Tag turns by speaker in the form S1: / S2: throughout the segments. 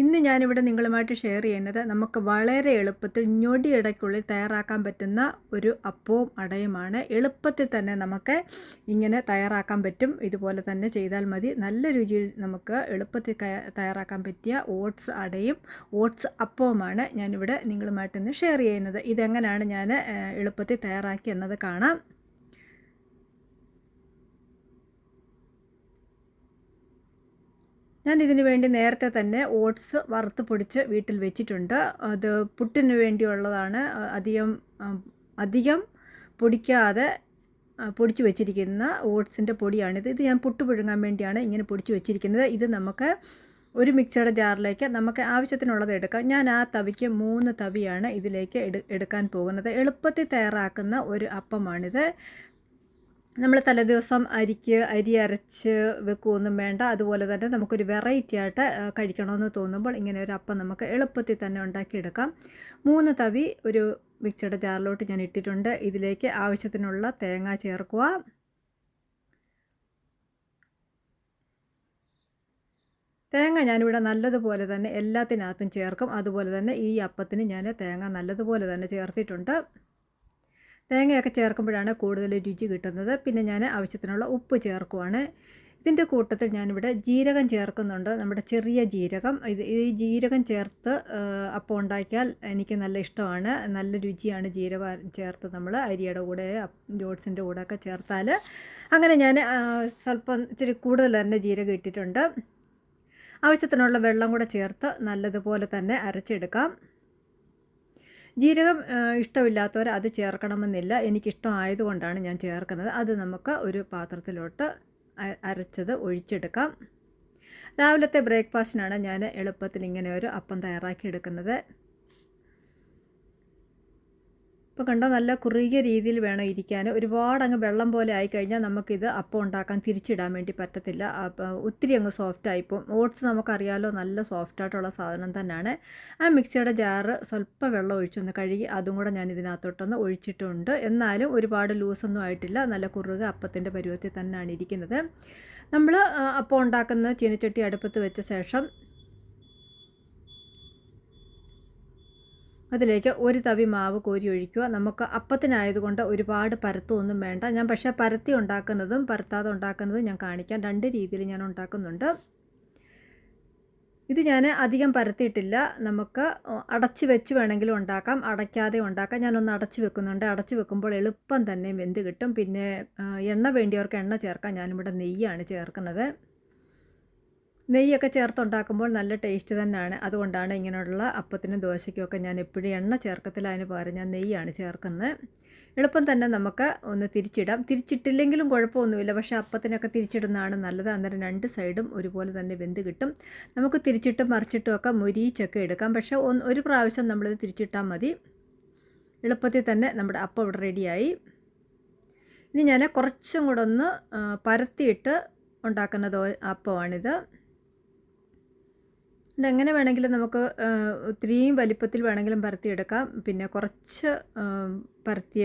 S1: ഇന്ന് ഞാനിവിടെ നിങ്ങളുമായിട്ട് ഷെയർ ചെയ്യുന്നത് നമുക്ക് വളരെ എളുപ്പത്തിൽ ഞൊടിയിടയ്ക്കുള്ളിൽ തയ്യാറാക്കാൻ പറ്റുന്ന ഒരു അപ്പവും അടയുമാണ്. എളുപ്പത്തിൽ തന്നെ നമുക്ക് ഇങ്ങനെ തയ്യാറാക്കാൻ പറ്റും. ഇതുപോലെ തന്നെ ചെയ്താൽ മതി. നല്ല രുചിയിൽ നമുക്ക് എളുപ്പത്തിൽ തയ്യാറാക്കാൻ പറ്റിയ ഓട്സ് അടയും ഓട്സ് അപ്പവുമാണ് ഞാനിവിടെ നിങ്ങളുമായിട്ട് ഇന്ന് ഷെയർ ചെയ്യുന്നത്. ഇതെങ്ങനെയാണ് ഞാൻ എളുപ്പത്തിൽ തയ്യാറാക്കി എന്നത് കാണാം. ഞാൻ ഇതിനു വേണ്ടി നേരത്തെ തന്നെ ഓട്സ് വറുത്ത് പൊടിച്ച് വീട്ടിൽ വെച്ചിട്ടുണ്ട്. അത് പുട്ടിന് വേണ്ടിയുള്ളതാണ്. അധികം അധികം പൊടിക്കാതെ പൊടിച്ച് വെച്ചിരിക്കുന്ന ഓട്സിന്റെ പൊടിയാണിത്. ഇത് ഞാൻ പുട്ട് പുഴുങ്ങാൻ വേണ്ടിയാണ് ഇങ്ങനെ പൊടിച്ച് വെച്ചിരിക്കുന്നത്. ഇത് നമുക്ക് ഒരു മിക്സിയുടെ ജാറിലേക്ക് നമുക്ക് ആവശ്യത്തിനുള്ളത് എടുക്കാം. ഞാൻ ആ തവിക്ക് മൂന്ന് തവിയാണ് ഇതിലേക്ക് എടുക്കാൻ പോകുന്നത്. എളുപ്പത്തിൽ തയ്യാറാക്കുന്ന ഒരു അപ്പമാണിത്. നമ്മൾ തലേദിവസം അരിക്ക് അരി അരച്ച് വെക്കുകയൊന്നും വേണ്ട. അതുപോലെ തന്നെ നമുക്കൊരു വെറൈറ്റി ആയിട്ട് കഴിക്കണമെന്ന് തോന്നുമ്പോൾ ഇങ്ങനെ ഒരു അപ്പം നമുക്ക് എളുപ്പത്തിൽ തന്നെ ഉണ്ടാക്കിയെടുക്കാം. മൂന്ന് തവി ഒരു മിക്സിയുടെ ജാറിലോട്ട് ഞാൻ ഇട്ടിട്ടുണ്ട്. ഇതിലേക്ക് ആവശ്യത്തിനുള്ള തേങ്ങ ചേർക്കുക. തേങ്ങ ഞാനിവിടെ നല്ലതുപോലെ തന്നെ എല്ലാത്തിനകത്തും ചേർക്കും. അതുപോലെ തന്നെ ഈ അപ്പത്തിന് ഞാൻ തേങ്ങ നല്ലതുപോലെ തന്നെ ചേർത്തിട്ടുണ്ട്. തേങ്ങയൊക്കെ ചേർക്കുമ്പോഴാണ് കൂടുതൽ രുചി കിട്ടുന്നത്. പിന്നെ ഞാൻ ആവശ്യത്തിനുള്ള ഉപ്പ് ചേർക്കുവാണ്. ഇതിന്റെ കൂട്ടത്തിൽ ഞാനിവിടെ ജീരകം ചേർക്കുന്നുണ്ട്. നമ്മുടെ ചെറിയ ജീരകം. ഇത് ഈ ജീരകം ചേർത്ത് അപ്പം ഉണ്ടാക്കിയാൽ എനിക്ക് നല്ല ഇഷ്ടമാണ്. നല്ല രുചിയാണ് ജീരകം ചേർത്ത് നമ്മൾ അരിയുടെ കൂടെ ജോട്സിന്റെ ഒക്കെ ചേർത്താൽ. അങ്ങനെ ഞാൻ സ്വല്പം ഇച്ചിരി കൂടുതൽ തന്നെ ജീരകം ഇട്ടിട്ടുണ്ട്. ആവശ്യത്തിനുള്ള വെള്ളം കൂടെ ചേർത്ത് നല്ലതുപോലെ തന്നെ അരച്ചെടുക്കാം. ജീരകം ഇഷ്ടമില്ലാത്തവർ അത് ചേർക്കണമെന്നില്ല. എനിക്കിഷ്ടമായതുകൊണ്ടാണ് ഞാൻ ചേർക്കുന്നത്. അത് നമുക്ക് ഒരു പാത്രത്തിലോട്ട് അരച്ചത് ഒഴിച്ചെടുക്കാം. രാവിലത്തെ ബ്രേക്ക്ഫാസ്റ്റിനാണ് ഞാൻ എളുപ്പത്തിൽ ഇങ്ങനെ ഒരു അപ്പം തയ്യാറാക്കി എടുക്കുന്നത് ഇപ്പോൾ കണ്ടോ നല്ല കുറുകിയ രീതിയിൽ വേണം ഇരിക്കാൻ ഒരുപാട് അങ്ങ് വെള്ളം പോലെ ആയിക്കഴിഞ്ഞാൽ നമുക്കിത് അപ്പം ഉണ്ടാക്കാൻ തിരിച്ചിടാൻ വേണ്ടി പറ്റത്തില്ല. ഒത്തിരി അങ്ങ് സോഫ്റ്റ് ആയിപ്പോൾ ഓട്സ് നമുക്കറിയാലോ നല്ല സോഫ്റ്റ് ആയിട്ടുള്ള സാധനം തന്നെയാണ്. ആ മിക്സിയുടെ ജാറ് സ്വല്പം വെള്ളം ഒഴിച്ചൊന്ന് കഴുകി അതും കൂടെ ഞാൻ ഇതിനകത്തോട്ടൊന്ന് ഒഴിച്ചിട്ടുണ്ട്. എന്നാലും ഒരുപാട് ലൂസൊന്നും ആയിട്ടില്ല. നല്ല കുറുക അപ്പത്തിന്റെ പരുവത്തിൽ തന്നെയാണ് ഇരിക്കുന്നത്. നമ്മൾ അപ്പം ഉണ്ടാക്കുന്ന ചീനച്ചട്ടി അടുപ്പത്ത് വെച്ച ശേഷം അതിലേക്ക് ഒരു തവി മാവ് കോരി ഒഴിക്കുക. നമുക്ക് അപ്പത്തിനായതുകൊണ്ട് ഒരുപാട് പരത്തൊന്നും വേണ്ട. ഞാൻ പക്ഷേ പരത്തി ഉണ്ടാക്കുന്നതും പരത്താതെ ഉണ്ടാക്കുന്നതും ഞാൻ കാണിക്കാം. രണ്ട് രീതിയിൽ ഞാൻ ഉണ്ടാക്കുന്നുണ്ട്. ഇത് ഞാൻ അധികം പരത്തിയിട്ടില്ല. നമുക്ക് അടച്ച് വെച്ച് വേണമെങ്കിലും ഉണ്ടാക്കാം. അടയ്ക്കാതെ ഉണ്ടാക്കാം. ഞാനൊന്ന് അടച്ച് വെക്കുന്നുണ്ട്. അടച്ച് വെക്കുമ്പോൾ എളുപ്പം തന്നെ വെന്ത് കിട്ടും. പിന്നെ എണ്ണ വേണ്ടിയവർക്ക് എണ്ണ ചേർക്കാം. ഞാനിവിടെ നെയ്യാണ് ചേർക്കുന്നത്. നെയ്യൊക്കെ ചേർത്തുണ്ടാക്കുമ്പോൾ നല്ല ടേസ്റ്റ് തന്നെയാണ്. അതുകൊണ്ടാണ് ഇങ്ങനെയുള്ള അപ്പത്തിനും ദോശയ്ക്കുമൊക്കെ ഞാൻ എപ്പോഴും എണ്ണ ചേർക്കത്തില്ല. അതിന് പകരം ഞാൻ നെയ്യാണ് ചേർക്കുന്നത്. എളുപ്പം തന്നെ നമുക്ക് ഒന്ന് തിരിച്ചിടാം. തിരിച്ചിട്ടില്ലെങ്കിലും കുഴപ്പമൊന്നുമില്ല. പക്ഷേ അപ്പത്തിനൊക്കെ തിരിച്ചിടുന്നതാണ് നല്ലത്. അന്നേരം രണ്ട് സൈഡും ഒരുപോലെ തന്നെ വെന്ത് കിട്ടും. നമുക്ക് തിരിച്ചിട്ടും മറിച്ചിട്ടും ഒക്കെ മുരിയിച്ചൊക്കെ എടുക്കാം. പക്ഷേ ഒരു പ്രാവശ്യം നമ്മളിത് തിരിച്ചിട്ടാൽ മതി. എളുപ്പത്തിൽ തന്നെ നമ്മുടെ അപ്പം ഇവിടെ റെഡിയായി. ഇനി ഞാൻ കുറച്ചും കൂടെ ഒന്ന് പരത്തിയിട്ട് ഉണ്ടാക്കുന്ന ദോ അപ്പമാണിത്. എങ്ങനെ വേണമെങ്കിലും നമുക്ക് ഒത്തിരിയും വലിപ്പത്തിൽ വേണമെങ്കിലും പരത്തിയെടുക്കാം. പിന്നെ കുറച്ച് പരത്തി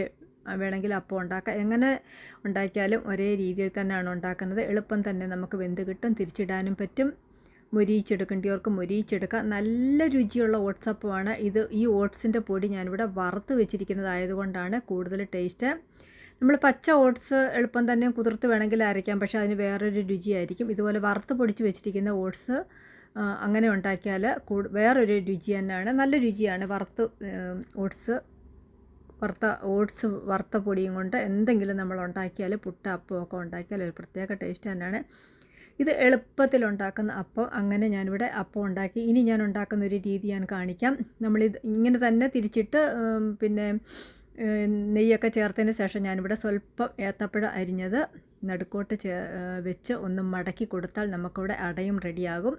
S1: വേണമെങ്കിൽ അപ്പം ഉണ്ടാക്കാം. എങ്ങനെ ഉണ്ടാക്കിയാലും ഒരേ രീതിയിൽ തന്നെയാണ് ഉണ്ടാക്കുന്നത്. എളുപ്പം തന്നെ നമുക്ക് വെന്ത് കിട്ടും തിരിച്ചിടാനും പറ്റും. മുരിയിച്ചെടുക്കേണ്ടിയവർക്ക് മുരിയിച്ചെടുക്കാം. നല്ല രുചിയുള്ള ഓട്സപ്പമാണ്. ഇത് ഈ ഓട്സിന്റെ പൊടി ഞാനിവിടെ വറുത്ത് വെച്ചിരിക്കുന്നതായതുകൊണ്ടാണ് കൂടുതൽ ടേസ്റ്റ്. നമ്മൾ പച്ച ഓട്സ് എളുപ്പം തന്നെ കുതിർത്ത് വേണമെങ്കിൽ അരയ്ക്കാം പക്ഷേ അതിന് വേറൊരു രുചിയായിരിക്കും. ഇതുപോലെ വറുത്ത് പൊടിച്ച് വെച്ചിരിക്കുന്ന ഓട്സ് അങ്ങനെ ഉണ്ടാക്കിയാൽ വേറൊരു രുചി തന്നെയാണ്. നല്ല രുചിയാണ് വറുത്ത് ഓട്സ്. വറുത്ത ഓട്സ് വറുത്ത പൊടിയും കൊണ്ട് എന്തെങ്കിലും നമ്മൾ ഉണ്ടാക്കിയാൽ പുട്ട അപ്പമൊക്കെ ഉണ്ടാക്കിയാൽ ഒരു പ്രത്യേക ടേസ്റ്റ് തന്നെയാണ്. ഇത് എളുപ്പത്തിൽ ഉണ്ടാക്കുന്ന അപ്പം അങ്ങനെ ഞാനിവിടെ അപ്പം ഉണ്ടാക്കി. ഇനി ഞാൻ ഉണ്ടാക്കുന്ന ഒരു രീതി ഞാൻ കാണിക്കാം. നമ്മളിത് ഇങ്ങനെ തന്നെ തിരിച്ചിട്ട് പിന്നെ നെയ്യൊക്കെ ചേർത്തതിന് ശേഷം ഞാനിവിടെ സ്വല്പം ഏത്തപ്പഴം അരിഞ്ഞത് നടുക്കോട്ട് വെച്ച് ഒന്ന് മടക്കി കൊടുത്താൽ നമുക്കിവിടെ അടയും റെഡിയാകും.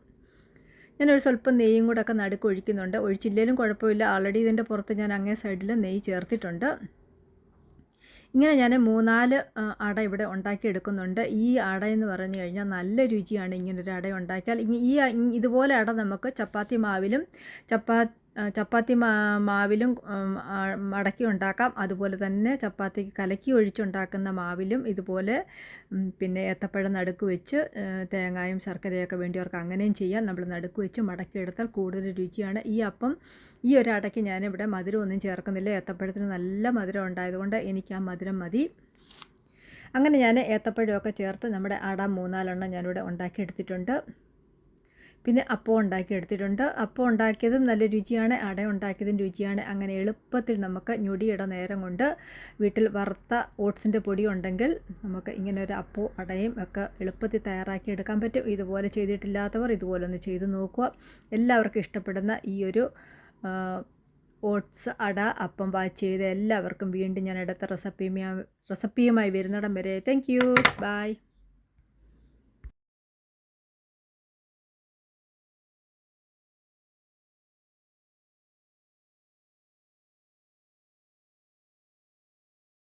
S1: ഞാനൊരു സ്വല്പം നെയ്യും കൂടെ ഒക്കെ നടുക്ക് ഒഴിക്കുന്നുണ്ട്. ഒഴിച്ചില്ലെങ്കിലും കുഴപ്പമില്ല. ആൾറെഡി ഇതിന്റെ പുറത്ത് ഞാൻ അങ്ങേ സൈഡിൽ നെയ്യ് ചേർത്തിട്ടുണ്ട്. ഇങ്ങനെ ഞാൻ മൂന്നാൽ അട ഇവിടെ ഉണ്ടാക്കിയെടുക്കുന്നുണ്ട് ഈ അട എന്ന് പറഞ്ഞു കഴിഞ്ഞാൽ നല്ല രുചിയാണ് ഇങ്ങനൊരു അട ഉണ്ടാക്കിയാൽ. ഈ ഇതുപോലെ അട നമുക്ക് ചപ്പാത്തി മാവിലും ചപ്പാ ആ, ചപ്പാത്തി മാവിലും മടക്കി ഉണ്ടാക്കാം. അതുപോലെ തന്നെ ചപ്പാത്തിക്ക് കലക്കി ഒഴിച്ചുണ്ടാക്കുന്ന മാവിലും ഇതുപോലെ പിന്നെ ഏത്തപ്പഴം നടുക്ക് വെച്ച് തേങ്ങായും ശർക്കരയൊക്കെ വേണ്ടിയവർക്ക് അങ്ങനെയും ചെയ്യാം. നമ്മൾ നടുക്ക് വെച്ച് മടക്കിയെടുത്താൽ കൂടുതൽ രുചിയാണ്. ഈ അപ്പം ഈ ഒരു അടയ്ക്ക് മധുരം ഒന്നും ചേർക്കുന്നില്ല. ഏത്തപ്പഴത്തിന് നല്ല മധുരം ഉണ്ടായതുകൊണ്ട് എനിക്ക് ആ മധുരം മതി. അങ്ങനെ ഞാൻ ഏത്തപ്പഴമൊക്കെ ചേർത്ത് നമ്മുടെ അട മൂന്നാലെണ്ണം ഞാനിവിടെ ഉണ്ടാക്കിയെടുത്തിട്ടുണ്ട്. പിന്നെ അപ്പം ഉണ്ടാക്കി എടുത്തിട്ടുണ്ട്. അപ്പം ഉണ്ടാക്കിയതും നല്ല രുചിയാണ്. അട ഉണ്ടാക്കിയതും രുചിയാണ്. അങ്ങനെ എളുപ്പത്തിൽ നമുക്ക് ഞൊടിയിട നേരം കൊണ്ട് വീട്ടിൽ വറുത്ത ഓട്സിന്റെ പൊടി ഉണ്ടെങ്കിൽ നമുക്ക് ഇങ്ങനെ ഒരു അപ്പോ അടയും ഒക്കെ എളുപ്പത്തിൽ തയ്യാറാക്കി എടുക്കാൻ പറ്റും. ഇതുപോലെ ചെയ്തിട്ടില്ലാത്തവർ ഇതുപോലെ ഒന്ന് ചെയ്ത് നോക്കുക. എല്ലാവർക്കും ഇഷ്ടപ്പെടുന്ന ഈ ഒരു ഓട്സ് അട അപ്പം വാച്ച് ചെയ്ത എല്ലാവർക്കും വീണ്ടും ഞാൻ അടുത്ത റെസിപ്പിയുമായി റെസിപ്പിയുമായി വരുന്നിടം വരെ. Thank you by